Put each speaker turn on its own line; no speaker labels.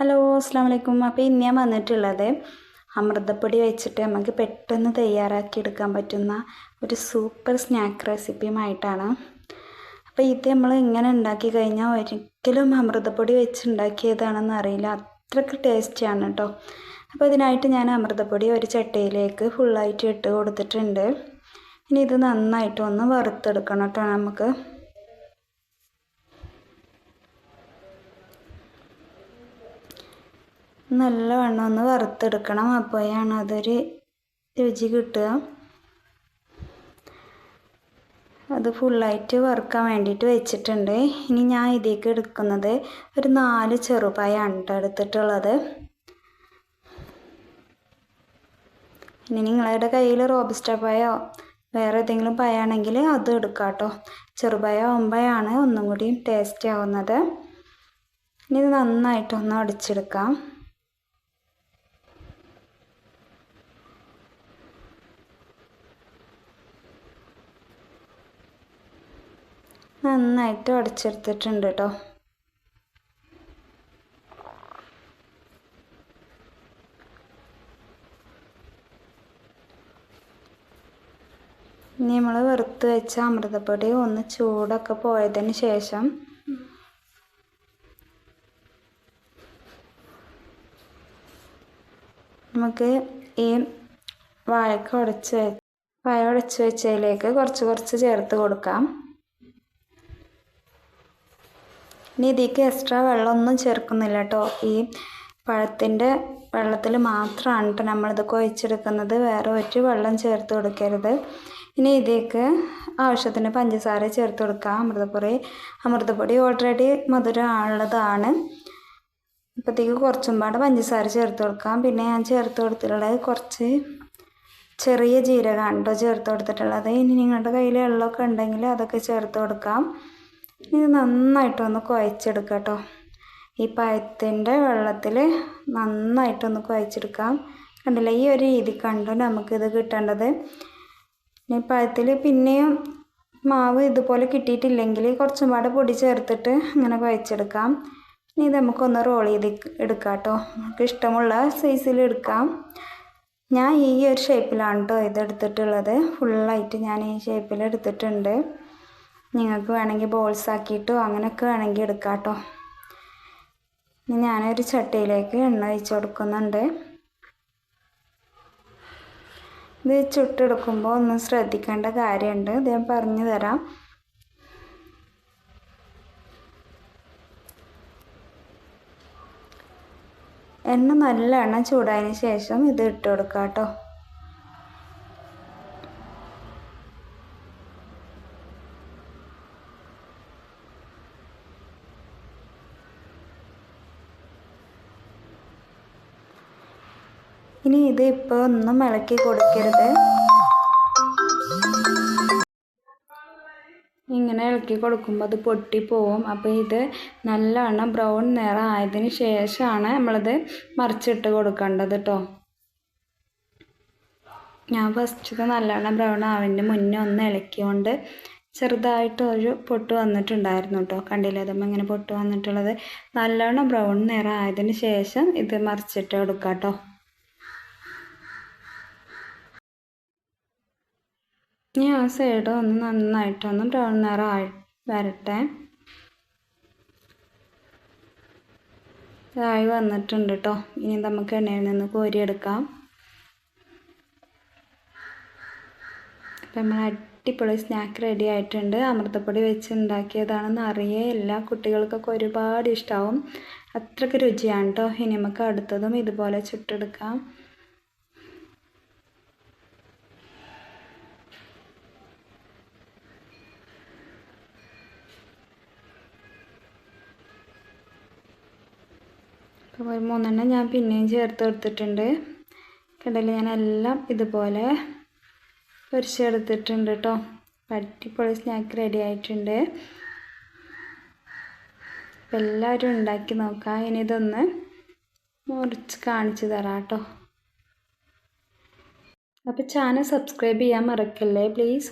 Hello അസ്സാം വലൈക്കും അപ്പോൾ ഇന്ന് ഞാൻ വന്നിട്ടുള്ളത് അമൃതപ്പൊടി വെച്ചിട്ട് നമുക്ക് പെട്ടെന്ന് തയ്യാറാക്കി എടുക്കാൻ പറ്റുന്ന ഒരു സൂപ്പർ സ്നാക്ക് റെസിപ്പിയുമായിട്ടാണ്. അപ്പോൾ ഇത് നമ്മൾ ഇങ്ങനെ ഉണ്ടാക്കി കഴിഞ്ഞാൽ ഒരിക്കലും അമൃതപ്പൊടി വെച്ച് ഉണ്ടാക്കിയതാണെന്ന് അറിയില്ല. അത്രയ്ക്ക് ടേസ്റ്റിയാണ് കേട്ടോ അപ്പോൾ ഇതിനായിട്ട് ഞാൻ അമൃതപ്പൊടി ഒരു ചട്ടയിലേക്ക് ഫുള്ളായിട്ട് ഇട്ട് കൊടുത്തിട്ടുണ്ട്. ഇനി ഇത് നന്നായിട്ട് ഒന്ന് വറുത്തെടുക്കണം കേട്ടോ നമുക്ക്. നല്ലവണ്ണം ഒന്ന് വറുത്തെടുക്കണം. അപ്പോഴാണ് അതൊരു രുചി കിട്ടുക. അത് ഫുള്ളായിട്ട് വറുക്കാൻ വേണ്ടിയിട്ട് വെച്ചിട്ടുണ്ട്. ഇനി ഞാൻ ഇതിലേക്ക് എടുക്കുന്നത് ഒരു നാല് ചെറുപായാണ് കേട്ടോ എടുത്തിട്ടുള്ളത്. ഇനി നിങ്ങളുടെ കയ്യിൽ റോബസ്റ്റ പായോ വേറെ ഏതെങ്കിലും പഴമാണെങ്കിൽ അത് എടുക്കാം കേട്ടോ. ചെറുപായ ആകുമ്പോഴാണ് ഒന്നും കൂടി ടേസ്റ്റ് ആവുന്നത്. ഇനി ഇത് നന്നായിട്ടൊന്ന് അടിച്ചെടുക്കാം. നന്നായിട്ട് ഉടച്ചെടുത്തിട്ടുണ്ട് കേട്ടോ ഇനി നമ്മൾ വറുത്ത് വെച്ച അമൃതപ്പൊടി ഒന്ന് ചൂടൊക്കെ പോയതിന് ശേഷം നമുക്ക് ഈ വാഴക്ക ഉടച്ച് വാഴ ഉടച്ച് വെച്ചതിലേക്ക് കുറച്ച് കുറച്ച് ചേർത്ത് കൊടുക്കാം. ഇനി ഇതിലേക്ക് എക്സ്ട്രാ വെള്ളമൊന്നും ചേർക്കുന്നില്ല കേട്ടോ ഈ പഴത്തിന്റെ വെള്ളത്തിൽ മാത്രമാണ് കേട്ടോ നമ്മളിത് കൊഴിച്ചെടുക്കുന്നത് വേറെ ഒരു വെള്ളം ചേർത്ത് കൊടുക്കരുത്. ഇനി ഇതിലേക്ക് ആവശ്യത്തിന് പഞ്ചസാര ചേർത്ത് കൊടുക്കാം. അമൃതപ്പൊടി അമൃതപ്പൊടി ഓൾറെഡി മധുരമുള്ളതാണ്. അപ്പോഴത്തേക്ക് കുറച്ചും പാടെ പഞ്ചസാര ചേർത്ത് കൊടുക്കാം. പിന്നെ ഞാൻ ചേർത്ത് കൊടുത്തിട്ടുള്ളത് കുറച്ച് ചെറിയ ജീരകമാണ് കേട്ടോ ചേർത്ത് കൊടുത്തിട്ടുള്ളത്. ഇനി നിങ്ങളുടെ കയ്യിൽ വെള്ളമൊക്കെ ഉണ്ടെങ്കിൽ അതൊക്കെ ചേർത്ത് കൊടുക്കാം. ഇത് നന്നായിട്ടൊന്ന് കുഴച്ചെടുക്കുക കേട്ടോ. ഈ പഴത്തിന്റെ വെള്ളത്തിൽ നന്നായിട്ടൊന്ന് കുഴച്ചെടുക്കാം. കണ്ടില്ല ഈ ഒരു രീതി കണ്ടു നമുക്കിത് കിട്ടേണ്ടത്? ഈ പഴത്തിൽ പിന്നെയും മാവ് ഇതുപോലെ കിട്ടിയിട്ടില്ലെങ്കിൽ കുറച്ചും പാടെ പൊടി ചേർത്തിട്ട് ഇങ്ങനെ കുഴച്ചെടുക്കാം. ഇനി ഇത് നമുക്കൊന്ന് റോൾ ചെയ്ത് എടുക്കാം കേട്ടോ. നമുക്ക് ഇഷ്ടമുള്ള സൈസിൽ എടുക്കാം. ഞാൻ ഈ ഒരു ഷേപ്പിലാണ് കേട്ടോ ഇതെടുത്തിട്ടുള്ളത് ഫുള്ളായിട്ട് ഞാൻ ഈ ഷേപ്പിൽ എടുത്തിട്ടുണ്ട്. നിങ്ങൾക്ക് വേണമെങ്കിൽ ബോൾസ് ആക്കിയിട്ടോ അങ്ങനെയൊക്കെ വേണമെങ്കിൽ എടുക്കാം കേട്ടോ. ഞാനൊരു ചട്ടിയിലേക്ക് എണ്ണ ഒഴിച്ച് കൊടുക്കുന്നുണ്ട്. ഇത് ചുട്ടെടുക്കുമ്പോൾ ഒന്ന് ശ്രദ്ധിക്കേണ്ട കാര്യമുണ്ട്. ഇത് ഞാൻ പറഞ്ഞു തരാം. എണ്ണ നല്ല എണ്ണ ചൂടായതിന് ശേഷം ഇത് ഇട്ട് കൊടുക്കാം കേട്ടോ. ഇനി ഇത് ഇപ്പോൾ ഒന്നും ഇളക്കി കൊടുക്കരുത്. ഇങ്ങനെ ഇളക്കി കൊടുക്കുമ്പോൾ അത് പൊട്ടിപ്പോവും അപ്പോൾ ഇത് നല്ലവണ്ണം ബ്രൗൺ നിറം ആയതിന് ശേഷമാണ് നമ്മളിത് മറിച്ചിട്ട് കൊടുക്കേണ്ടത് കേട്ടോ ഞാൻ ഫസ്റ്റ് നല്ലവണ്ണം ബ്രൗൺ ആവിന്റെ മുന്നേ ഒന്ന് ഇളക്കിക്കൊണ്ട് ചെറുതായിട്ട് ഒരു പൊട്ട് വന്നിട്ടുണ്ടായിരുന്നു കേട്ടോ കണ്ടില്ലേ? അതുമ്പോൾ ഇങ്ങനെ പൊട്ട് വന്നിട്ടുള്ളത്. നല്ലവണ്ണം ബ്രൗൺ നിറം ആയതിന് ശേഷം ഇത് മറിച്ചിട്ട് കൊടുക്കാം കേട്ടോ ഇനി ആ സൈഡ് ഒന്ന് നന്നായിട്ടൊന്ന് ബ്രൗൺ നിറമായി വരട്ടെ. ഇതായി വന്നിട്ടുണ്ട് കേട്ടോ ഇനി നമുക്ക് എണ്ണയിൽ നിന്ന് കോരിയെടുക്കാം. അപ്പം നമ്മൾ അടിപൊളി സ്നാക്ക് റെഡി ആയിട്ടുണ്ട്. അമൃതപ്പൊടി വെച്ച് ഉണ്ടാക്കിയതാണെന്ന് അറിയേ എല്ലാ കുട്ടികൾക്കൊക്കെ ഒരുപാട് ഇഷ്ടമാവും അത്രയ്ക്ക് രുചിയാണ് കേട്ടോ ഇനി നമുക്ക് അടുത്തതും ഇതുപോലെ ചുട്ടെടുക്കാം. ഒരു മൂന്നെണ്ണം ഞാൻ പിന്നെയും ചേർത്ത് കൊടുത്തിട്ടുണ്ട്. കടല ഞാൻ എല്ലാം ഇതുപോലെ പൊരിച്ചെടുത്തിട്ടുണ്ട് കേട്ടോ അടിപൊളി സ്നാക്ക് റെഡി ആയിട്ടുണ്ട്. അപ്പം എല്ലാവരും ഉണ്ടാക്കി നോക്കാം. ഇനി ഇതൊന്ന് മുറിച്ച് കാണിച്ചു തരാം കേട്ടോ അപ്പോൾ ചാനൽ സബ്സ്ക്രൈബ് ചെയ്യാൻ മറക്കല്ലേ? പ്ലീസ്